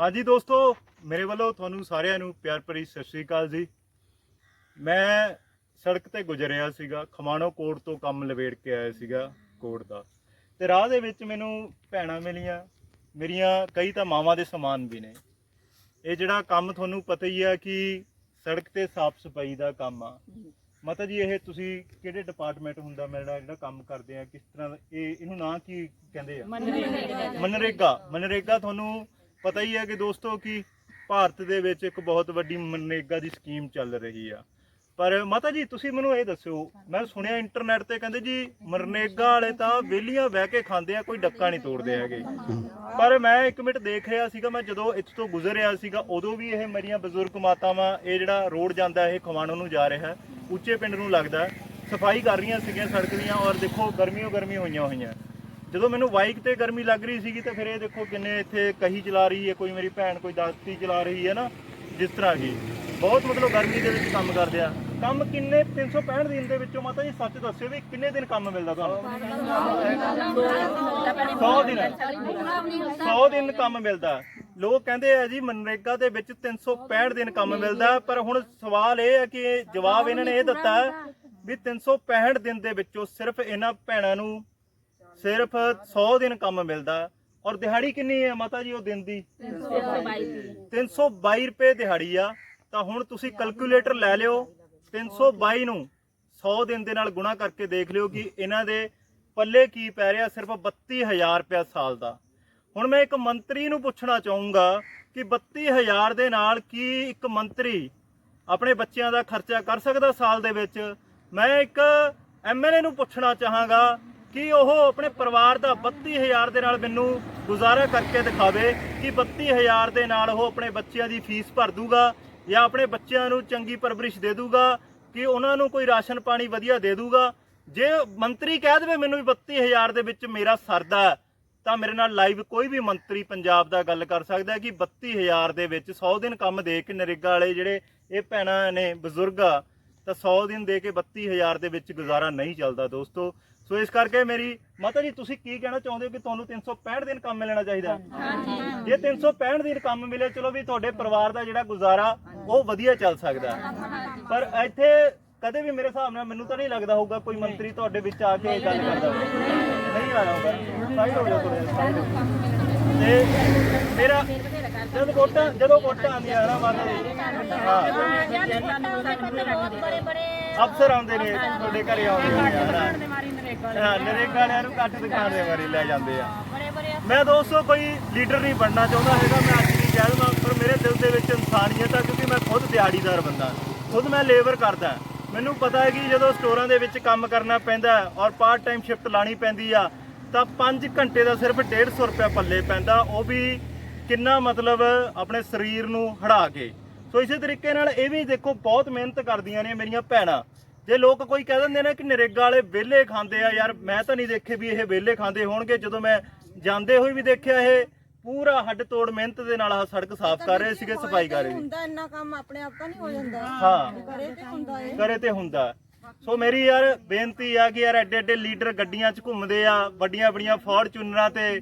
ਹਾਂਜੀ ਦੋਸਤੋ ਮੇਰੇ ਵੱਲੋਂ ਤੁਹਾਨੂੰ ਸਾਰਿਆਂ ਨੂੰ ਪਿਆਰ ਭਰੀ ਸਤਿ ਸ੍ਰੀ ਅਕਾਲ ਜੀ। ਮੈਂ ਸੜਕ ਤੇ ਗੁਜ਼ਰਿਆ ਸੀਗਾ ਖਮਾਣੋ ਕੋਟ ਤੋਂ ਕੰਮ ਲਵੇੜ ਕੇ ਆਇਆ ਸੀਗਾ ਕੋਟ ਦਾ। ਤੇ ਰਾਹ ਦੇ ਵਿੱਚ ਮੈਨੂੰ ਭੈਣਾਂ ਮਿਲੀਆਂ ਮੇਰੀਆਂ ਕਈ ਤਾਂ ਮਾਵਾਂ ਦੇ ਸਮਾਨ ਵੀ ਨੇ। ਇਹ ਜਿਹੜਾ ਕੰਮ ਤੁਹਾਨੂੰ ਪਤਾ ਹੀ ਆ ਕਿ ਸੜਕ ਤੇ ਸਾਫ਼ ਸਫ਼ਾਈ ਦਾ ਕੰਮ ਆ। ਮਾਤਾ ਜੀ ਇਹ ਤੁਸੀਂ ਕਿਹੜੇ ਡਿਪਾਰਟਮੈਂਟ ਹੁੰਦਾ ਮੇਰਾ ਜਿਹੜਾ ਕੰਮ ਕਰਦੇ ਆ ਕਿਸ ਤਰ੍ਹਾਂ ਇਹ ਇਹਨੂੰ ਨਾਂ ਕੀ ਕਹਿੰਦੇ ਆ? ਮਨਰੇਗਾ। ਮਨਰੇਗਾ ਤੁਹਾਨੂੰ ਪਤਾ ਹੀ ਹੈ ਕਿ ਦੋਸਤੋ ਕਿ ਭਾਰਤ ਦੇ ਵਿੱਚ ਇੱਕ ਬਹੁਤ ਵੱਡੀ ਮਨਰੇਗਾ ਦੀ ਸਕੀਮ ਚੱਲ ਰਹੀ ਆ। ਪਰ ਮਾਤਾ ਜੀ, ਤੁਸੀਂ ਮੈਨੂੰ ਇਹ ਦੱਸਿਓ, ਮੈਂ ਸੁਣਿਆ ਇੰਟਰਨੈਟ ਤੇ ਕਹਿੰਦੇ ਜੀ, ਮਨਰੇਗਾ ਵਾਲੇ ਤਾਂ ਵਿਹਲੀਆਂ ਬਹਿ ਕੇ ਖਾਂਦੇ ਆ, ਕੋਈ ਡੱਕਾ ਨਹੀਂ ਤੋੜਦੇ ਹੈਗੇ। ਪਰ ਮੈਂ ਇੱਕ ਮਿੰਟ ਦੇਖ ਰਿਹਾ ਸੀਗਾ, ਮੈਂ ਜਦੋਂ ਇੱਥੇ ਤੋਂ ਗੁਜ਼ਰ ਰਿਹਾ ਸੀਗਾ, ਉਦੋਂ ਵੀ ਇਹ ਮੇਰੀਆਂ ਬਜ਼ੁਰਗ ਮਾਤਾਵਾਂ, ਇਹ ਜਿਹੜਾ ਰੋਡ ਜਾਂਦਾ, ਇਹ ਖਵਾਣੋਂ ਨੂੰ ਜਾ ਰਿਹਾ, ਉੱਚੇ ਪਿੰਡ ਨੂੰ ਲੱਗਦਾ, ਸਫ਼ਾਈ ਕਰ ਰਹੀਆਂ ਸੀਗੀਆਂ ਸੜਕ ਦੀਆਂ, ਔਰ ਦੇਖੋ ਗਰਮੀਓ ਗਰਮੀ ਹੋਈਆਂ ਹੋਈਆਂ। ਜਦੋਂ ਮੈਨੂੰ ਬਾਈਕ ਤੇ ਗਰਮੀ ਲੱਗ ਰਹੀ ਸੀਗੀ ਤਾਂ ਫਿਰ ਇਹ ਦੇਖੋ ਕਿੰਨੇ ਇੱਥੇ ਕਹੀ ਚਲਾ ਰਹੀ ਹੈ, ਕੋਈ ਮੇਰੀ ਭੈਣ, ਕੋਈ ਦਾਸਤੀ ਚਲਾ ਰਹੀ ਹੈ ਨਾ, ਜਿਸ ਤਰ੍ਹਾਂ ਕੀ ਬਹੁਤ ਮਤਲਬ ਗਰਮੀ ਦੇ ਵਿੱਚ ਕੰਮ ਕਰਦੇ ਆ। ਕੰਮ ਕਿੰਨੇ 365 ਦਿਨ ਦੇ ਵਿੱਚੋਂ ਮਾਤਾ ਜੀ ਸੱਚ ਦੱਸਿਓ ਵੀ ਕਿੰਨੇ ਦਿਨ ਕੰਮ ਮਿਲਦਾ ਤੁਹਾਨੂੰ? 100 ਦਿਨ। 100 ਦਿਨ ਕੰਮ ਮਿਲਦਾ। ਲੋਕ ਕਹਿੰਦੇ ਆ ਜੀ ਮਨਰੇਗਾ ਦੇ ਵਿੱਚ 365 ਦਿਨ ਕੰਮ ਮਿਲਦਾ, ਪਰ ਹੁਣ ਸਵਾਲ ਇਹ ਹੈ ਕਿ ਜਵਾਬ ਇਹਨਾਂ ਨੇ ਇਹ ਦਿੱਤਾ ਹੈ ਵੀ 365 ਦਿਨ ਦੇ ਵਿੱਚੋਂ ਸਿਰਫ ਇਹਨਾਂ ਭੈਣਾਂ ਨੂੰ ਸਿਰਫ 100 ਦਿਨ ਕੰਮ ਮਿਲਦਾ। ਔਰ ਦਿਹਾੜੀ ਕਿੰਨੀ ਹੈ ਮਾਤਾ ਜੀ ਉਹ ਦਿਨ ਦੀ? 322 ਰੁਪਏ ਦਿਹਾੜੀ ਆ। ਤਾਂ ਹੁਣ ਤੁਸੀਂ ਕੈਲਕੂਲੇਟਰ ਲੈ ਲਿਓ 322 ਨੂੰ 100 ਦਿਨ ਦੇ ਨਾਲ ਗੁਣਾ ਕਰਕੇ ਦੇਖ ਲਿਓ ਕਿ ਇਹਨਾਂ ਦੇ ਪੱਲੇ ਕੀ ਪੈ ਰਿਹਾ, ਸਿਰਫ 32000 ਰੁਪਏ ਸਾਲ ਦਾ। ਹੁਣ ਮੈਂ ਇੱਕ ਮੰਤਰੀ ਨੂੰ ਪੁੱਛਣਾ ਚਾਹੂੰਗਾ ਕਿ 32000 ਦੇ ਨਾਲ ਕੀ ਇੱਕ ਮੰਤਰੀ ਆਪਣੇ ਬੱਚਿਆਂ ਦਾ ਖਰਚਾ ਕਰ ਸਕਦਾ ਸਾਲ ਦੇ ਵਿੱਚ? ਮੈਂ ਇੱਕ ਐਮਐਲਏ ਨੂੰ ਪੁੱਛਣਾ ਚਾਹਾਂਗਾ ਕਿ ਉਹ ਆਪਣੇ ਪਰਿਵਾਰ ਦਾ 32000 ਦੇ ਨਾਲ ਮੈਨੂੰ ਗੁਜ਼ਾਰਾ ਕਰਕੇ ਦਿਖਾਵੇ ਕਿ 32000 ਦੇ ਨਾਲ ਉਹ ਆਪਣੇ ਬੱਚਿਆਂ ਦੀ ਫੀਸ ਭਰ ਦੂਗਾ ਜਾਂ ਆਪਣੇ ਬੱਚਿਆਂ ਨੂੰ ਚੰਗੀ ਪਰਵਰਿਸ਼ ਦੇ ਦੂਗਾ, ਕਿ ਉਹਨਾਂ ਨੂੰ ਕੋਈ ਰਾਸ਼ਨ ਪਾਣੀ ਵਧੀਆ ਦੇ ਦੂਗਾ? ਜੇ ਮੰਤਰੀ ਕਹਿ ਦੇਵੇ ਮੈਨੂੰ ਵੀ 32000 ਦੇ ਵਿੱਚ ਮੇਰਾ ਸਰਦਾ ਤਾਂ ਮੇਰੇ ਨਾਲ ਲਾਈਵ ਕੋਈ ਵੀ ਮੰਤਰੀ ਪੰਜਾਬ ਦਾ ਗੱਲ ਕਰ ਸਕਦਾ ਹੈ ਕਿ 32000 ਦੇ ਵਿੱਚ 100 ਦਿਨ ਕੰਮ ਦੇ ਕੇ ਨਰੇਗਾ ਵਾਲੇ ਜਿਹੜੇ ਇਹ ਭੈਣਾਂ ਨੇ ਬਜ਼ੁਰਗ ਆ, ਤਾਂ 100 ਦਿਨ ਦੇ ਕੇ 32000 ਦੇ ਵਿੱਚ ਗੁਜ਼ਾਰਾ ਨਹੀਂ ਚੱਲਦਾ ਦੋਸਤੋ। ਸੋ ਇਸ ਕਰਕੇ ਮੇਰੀ ਮਾਤਾ ਜੀ ਤੁਸੀਂ ਕੀ ਕਹਿਣਾ ਚਾਹੁੰਦੇ ਹੋ ਕਿ ਤੁਹਾਨੂੰ 365 ਦਿਨ ਕੰਮ ਮਿਲਣਾ ਚਾਹੀਦਾ ਜੇ 365 ਦਿਨ ਕੰਮ ਮਿਲੇ ਚਲੋ ਵੀ ਤੁਹਾਡੇ ਪਰਿਵਾਰ ਦਾ ਜਿਹੜਾ ਗੁਜ਼ਾਰਾ ਉਹ ਵਧੀਆ ਚੱਲ ਸਕਦਾ ਪਰ ਇੱਥੇ ਕਦੇ ਵੀ ਮੇਰੇ ਹਿਸਾਬ ਨਾਲ ਮੈਨੂੰ ਤਾਂ ਨਹੀਂ ਲੱਗਦਾ ਹੋਊਗਾ ਕੋਈ ਮੰਤਰੀ ਤੁਹਾਡੇ ਵਿੱਚ ਆ ਕੇ ਇਹ ਗੱਲ ਕਰਦਾ ਹੋਵੇ ਨਹੀਂ ਆਇਆ ਹੋਊਗਾ। ਸਾਈਡ ਹੋ ਜਾਓ। ਤੇ ਮੇਰਾ ਜਦ ਵੋਟਾਂ ਜਦੋਂ ਵੋਟਾਂ ਆਉਂਦੀਆਂ ਨਾ ਮਾਤਾ ਜੀ? ਹਾਂ। ਅਫਸਰ ਆਉਂਦੇ ਨੇ ਤੁਹਾਡੇ ਘਰੇ ਆਉਂਦੇ ਨੇ। ਹਾਂ ਨਰੇਗਾ ਵਾਲਿਆਂ ਨੂੰ ਕੱਟ ਦਿਖਾਉਣ ਦੇ ਵਾਰੀ ਲੈ ਜਾਂਦੇ ਆ। ਮੈਂ ਦੋਸਤੋ ਕੋਈ ਲੀਡਰ ਨਹੀਂ ਬਣਨਾ ਚਾਹੁੰਦਾ ਹੈਗਾ ਮੈਂ ਅੱਜ ਨਹੀਂ ਕਹਿ ਦਵਾਂ ਪਰ ਮੇਰੇ ਦਿਲ ਦੇ ਵਿੱਚ ਇਨਸਾਨੀਅਤ ਆ ਕਿਉਂਕਿ ਮੈਂ ਖੁਦ ਦਿਹਾੜੀਦਾਰ ਬੰਦਾ ਖੁਦ ਮੈਂ ਲੇਬਰ ਕਰਦਾ। ਮੈਨੂੰ ਪਤਾ ਹੈ ਕਿ ਜਦੋਂ ਸਟੋਰਾਂ ਦੇ ਵਿੱਚ ਕੰਮ ਕਰਨਾ ਪੈਂਦਾ ਔਰ ਪਾਰਟ ਟਾਈਮ ਸ਼ਿਫਟ ਲਾਣੀ ਪੈਂਦੀ ਆ ਤਾਂ 5 ਘੰਟੇ ਦਾ ਸਿਰਫ 150 ਰੁਪਏ ਪੱਲੇ ਪੈਂਦਾ ਉਹ ਵੀ ਕਿੰਨਾ ਮਤਲਬ ਆਪਣੇ ਸਰੀਰ ਨੂੰ ਹੜਾ ਕੇ। ਸੋ ਇਸੇ ਤਰੀਕੇ ਨਾਲ ਇਹ ਵੀ ਦੇਖੋ ਬਹੁਤ ਮਿਹਨਤ ਕਰਦੀਆਂ ਨੇ ਮੇਰੀਆਂ ਭੈਣਾਂ। ਜੇ ਲੋਕ ਕੋਈ ਕਹਿ ਦਿੰਦੇ ਨੇ ਕਿ ਨਰੇਗਾ ਵਾਲੇ ਵਿਹਲੇ ਖਾਂਦੇ ਆ ਯਾਰ ਮੈਂ ਤਾਂ ਨਹੀਂ ਦੇਖੇ ਵੀ ਇਹ ਵਿਹਲੇ ਖਾਂਦੇ ਹੋਣਗੇ। ਜਦੋਂ ਮੈਂ ਜਾਂਦੇ ਹੋਏ ਵੀ ਦੇਖਿਆ ਇਹ ਪੂਰਾ ਹੱਡ ਤੋੜ ਮਿਹਨਤ ਦੇ ਨਾਲ ਆਹ ਸੜਕ ਸਾਫ਼ ਕਰ ਰਹੇ ਸੀਗੇ ਸਫ਼ਾਈ ਕਰ ਰਹੇ ਸੀ। ਹੁੰਦਾ ਇੰਨਾ ਕੰਮ ਆਪਣੇ ਆਪ ਤਾਂ ਨਹੀਂ ਹੋ ਜਾਂਦਾ। ਹਾਂ। ਕਰੇ ਤੇ ਹੁੰਦਾ ਏ ਕਰੇ ਤੇ ਹੁੰਦਾ। ਸੋ ਮੇਰੀ ਯਾਰ ਬੇਨਤੀ ਆ ਕਿ ਯਾਰ ਐਡੇ ਐਡੇ ਲੀਡਰ ਗੱਡੀਆਂ 'ਚ ਘੁੰਮਦੇ ਆ ਵੱਡੀਆਂ ਵੱਡੀਆਂ ਫੋਰਚੂਨਰਾਂ ਤੇ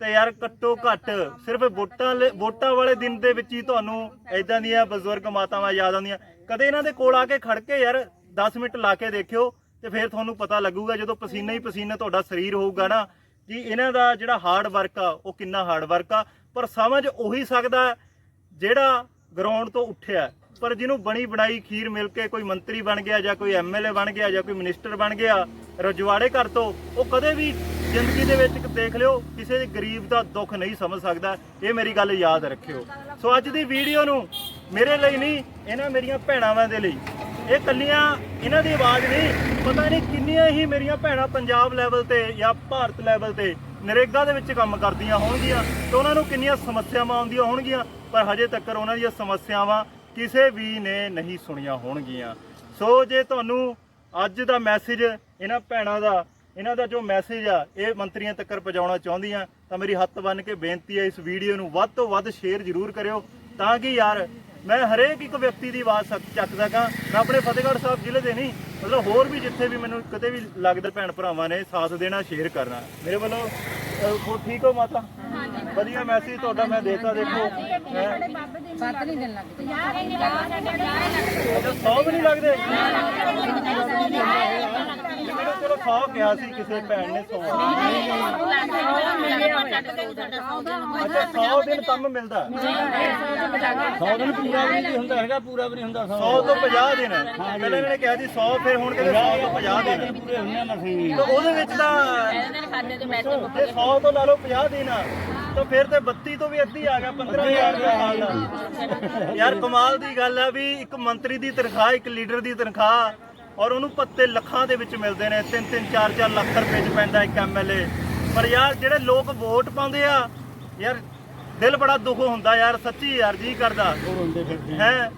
ਤੇ ਯਾਰ ਘੱਟੋ ਘੱਟ ਸਿਰਫ ਵੋਟਾਂ ਲੇ- ਵੋਟਾਂ ਵਾਲੇ ਦਿਨ ਦੇ ਵਿੱਚ ਹੀ ਤੁਹਾਨੂੰ ਐਦਾਂ ਦੀਆਂ ਬਜ਼ੁਰਗ ਮਾਤਾਵਾਂ ਯਾਦ ਆਉਂਦੀਆਂ। ਕਦੇ ਇਹਨਾਂ ਦੇ ਕੋਲ ਆ ਕੇ ਖੜ ਕੇ ਯਾਰ 10 ਮਿੰਟ ਲਾ ਕੇ ਦੇਖਿਓ ਤੇ ਫਿਰ ਤੁਹਾਨੂੰ ਪਤਾ ਲੱਗੂਗਾ ਜਦੋਂ ਪਸੀਨਾ ਹੀ ਪਸੀਨਾ ਤੁਹਾਡਾ ਸਰੀਰ ਹੋਊਗਾ ਨਾ ਕਿ ਇਹਨਾਂ ਦਾ ਜਿਹੜਾ ਹਾਰਡ ਵਰਕ ਆ, ਉਹ ਕਿੰਨਾ ਹਾਰਡ ਵਰਕ ਆ। ਪਰ ਸਮਝ ਉਹੀ ਸਕਦਾ ਜਿਹੜਾ ਗਰਾਊਂਡ ਤੋਂ ਉੱਠਿਆ। ਪਰ ਜਿਹਨੂੰ ਬਣੀ ਬਣਾਈ ਖੀਰ ਮਿਲ ਕੇ ਕੋਈ ਮੰਤਰੀ ਬਣ ਗਿਆ ਜਾਂ ਕੋਈ ਐਮਐਲਏ ਬਣ ਗਿਆ ਜਾਂ ਕੋਈ ਮਿਨਿਸਟਰ ਬਣ ਗਿਆ, ਰਜਵਾੜੇ ਘਰ ਤੋਂ, ਉਹ ਕਦੇ ਵੀ ਜ਼ਿੰਦਗੀ ਦੇ ਵਿੱਚ ਦੇਖ ਲਿਓ, ਕਿਸੇ ਦੇ ਗਰੀਬ ਦਾ ਦੁੱਖ ਨਹੀਂ ਸਮਝ ਸਕਦਾ। ਇਹ ਮੇਰੀ ਗੱਲ ਯਾਦ ਰੱਖਿਓ। ਸੋ ਅੱਜ ਦੀ ਵੀਡੀਓ ਨੂੰ ਮੇਰੇ ਲਈ ਨਹੀਂ, ਇਹਨਾਂ ਮੇਰੀਆਂ ਭੈਣਾਂ ਦੇ ਲਈ। ਇਹ ਕੱਲੀਆਂ ਇਹਨਾਂ ਦੀ ਆਵਾਜ਼ ਨਹੀਂ, ਪਤਾ ਨਹੀਂ ਕਿੰਨੀਆਂ ਹੀ ਮੇਰੀਆਂ ਭੈਣਾਂ ਪੰਜਾਬ ਲੈਵਲ ਤੇ ਜਾਂ ਭਾਰਤ ਲੈਵਲ ਤੇ ਨਰੇਗਾ ਦੇ ਵਿੱਚ ਕੰਮ ਕਰਦੀਆਂ ਹੋਣਗੀਆਂ ਤੇ ਉਹਨਾਂ ਨੂੰ ਕਿੰਨੀਆਂ ਸਮੱਸਿਆਵਾਂ ਆਉਂਦੀਆਂ ਹੋਣਗੀਆਂ, ਪਰ ਹਜੇ ਤੱਕ ਉਹਨਾਂ ਦੀਆਂ ਸਮੱਸਿਆਵਾਂ ਕਿਸੇ ਵੀ ਨੇ ਨਹੀਂ ਸੁਣੀਆਂ ਹੋਣਗੀਆਂ। ਸੋ ਜੇ ਤੁਹਾਨੂੰ ਅੱਜ ਦਾ ਮੈਸੇਜ ਇਹਨਾਂ ਭੈਣਾਂ ਦਾ, ਇਹਨਾਂ ਦਾ ਜੋ ਮੈਸੇਜ ਆ, ਇਹ ਮੰਤਰੀਆਂ ਤੱਕ ਪਹੁੰਚਾਉਣਾ ਚਾਹੁੰਦੀਆਂ, ਤਾਂ ਮੇਰੀ ਹੱਥ ਬੰਨ ਕੇ ਬੇਨਤੀ ਹੈ ਇਸ ਵੀਡੀਓ ਨੂੰ ਵੱਧ ਤੋਂ ਵੱਧ ਸ਼ੇਅਰ ਜ਼ਰੂਰ ਕਰਿਓ, ਤਾਂ ਕਿ ਯਾਰ ਮੈਂ ਹਰੇਕ ਇੱਕ ਵਿਅਕਤੀ ਦੀ ਆਵਾਜ਼ ਸਕ- ਚੱਕ ਸਕਾਂ ਮੈਂ ਆਪਣੇ ਫਤਿਹਗੜ੍ਹ ਸਾਹਿਬ ਜ਼ਿਲ੍ਹੇ ਦੇ ਨਹੀਂ, ਮਤਲਬ ਹੋਰ ਵੀ ਜਿੱਥੇ ਵੀ ਮੈਨੂੰ ਕਦੇ ਵੀ ਲੱਗਦਾ ਭੈਣ ਭਰਾਵਾਂ ਨੇ ਸਾਥ ਦੇਣਾ ਸ਼ੇਅਰ ਕਰਨਾ। ਮੇਰੇ ਵੱਲੋਂ ਹੋਰ ਠੀਕ ਹੋ ਮਾਤਾ? ਵਧੀਆ ਮੈਸੇਜ ਤੁਹਾਡਾ ਮੈਂ ਦੇਤਾ ਦੇਖੋ। ਸੱਤ ਨਹੀਂ ਦਿਨ ਲੱਗਦੇ। ਅੱਛਾ 100 ਵੀ ਨਹੀਂ ਲੱਗਦੇ। ਮੈਨੂੰ ਚਲੋ 100 ਕਿਹਾ ਸੀ ਕਿਸੇ ਭੈਣ ਨੇ 100 ਅੱਛਾ 100 ਦਿਨ ਕੰਮ ਮਿਲਦਾ। 100 ਦਿਨ ਪੂਰਾ ਵੀ ਨਹੀਂ ਹੁੰਦਾ ਹੈਗਾ ਪੂਰਾ ਵੀ ਨਹੀਂ ਹੁੰਦਾ 100 ਤੋਂ 50 ਦਿਨ। ਪਹਿਲਾਂ ਇਹਨਾਂ ਨੇ ਕਿਹਾ ਸੀ 100 ਫਿਰ ਹੁਣ ਕਹਿੰਦੇ 100 ਤੋਂ 50 ਦਿਨ। ਪੂਰੇ ਹੁੰਦੇ ਆ ਮਸੀਂ ਤਾਂ ਉਹਦੇ ਵਿੱਚ ਤਾਂ ਜੇ 100 ਤੋਂ ਲਾ ਲਓ 50 ਦਿਨ। ਆ ਤਾਂ ਫਿਰ ਤੇ 32 ਤੋਂ ਵੀ ਅੱਧੀ ਆ ਗਿਆ 15000 ਰੁਪਏ ਸਾਲ ਦਾ। ਯਾਰ ਕਮਾਲ ਦੀ ਗੱਲ ਆ ਵੀ ਇੱਕ ਮੰਤਰੀ ਦੀ ਤਨਖਾਹ ਇੱਕ ਲੀਡਰ ਦੀ ਤਨਖਾਹ ਔਰ ਉਹਨੂੰ ਪੱਤੇ ਲੱਖਾਂ ਦੇ ਵਿੱਚ ਮਿਲਦੇ ਨੇ। 3 3 4 4 ਲੱਖ ਰੁਪਏ ਚ ਪੈਂਦਾ ਇੱਕ ਐਮਐਲਏ ਪਰ ਯਾਰ ਜਿਹੜੇ ਲੋਕ ਵੋਟ ਪਾਉਂਦੇ ਆ ਯਾਰ ਦਿਲ ਬੜਾ ਦੁੱਖ ਹੁੰਦਾ ਯਾਰ ਸੱਚੀ ਯਾਰ ਜੀ ਕਰਦਾ। ਹੈ?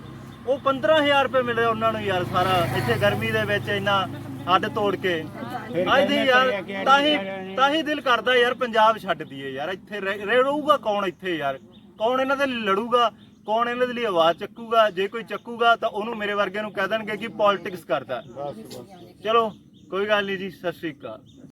ਉਹ 15000 ਰੁਪਏ ਮਿਲੇ ਉਹਨਾਂ ਨੂੰ ਯਾਰ ਸਾਰਾ ਇੱਥੇ ਗਰਮੀ ਦੇ ਵਿੱਚ ਇੰਨਾ ਹੱਡ ਤੋੜ ਕੇ। ਅੱਜ ਦੀ ਯਾਰ ਤਾਂ ਹੀ ਤਾਂ ਹੀ ਦਿਲ ਕਰਦਾ ਯਾਰ ਪੰਜਾਬ ਛੱਡ ਦਈਏ ਯਾਰ ਇੱਥੇ ਰਹਿ- ਰਹਿ ਰਹੂਗਾ ਕੌਣ ਇੱਥੇ ਯਾਰ? ਕੌਣ ਇਹਨਾਂ ਦੇ ਲੜੂਗਾ? ਕੌਣ ਇਹਨਾਂ ਦੇ ਲਈ ਆਵਾਜ਼ ਚੱਕੂਗਾ? ਜੇ ਕੋਈ ਚੱਕੂਗਾ ਤਾਂ ਉਹਨੂੰ ਮੇਰੇ ਵਰਗੇ ਨੂੰ ਕਹਿ ਦੇਣਗੇ ਕਿ ਪੋਲਿਟਿਕਸ ਕਰਦਾ। ਚਲੋ ਕੋਈ ਗੱਲ ਨਹੀਂ ਜੀ ਸਤਿ ਸ਼੍ਰੀ ਅਕਾਲ।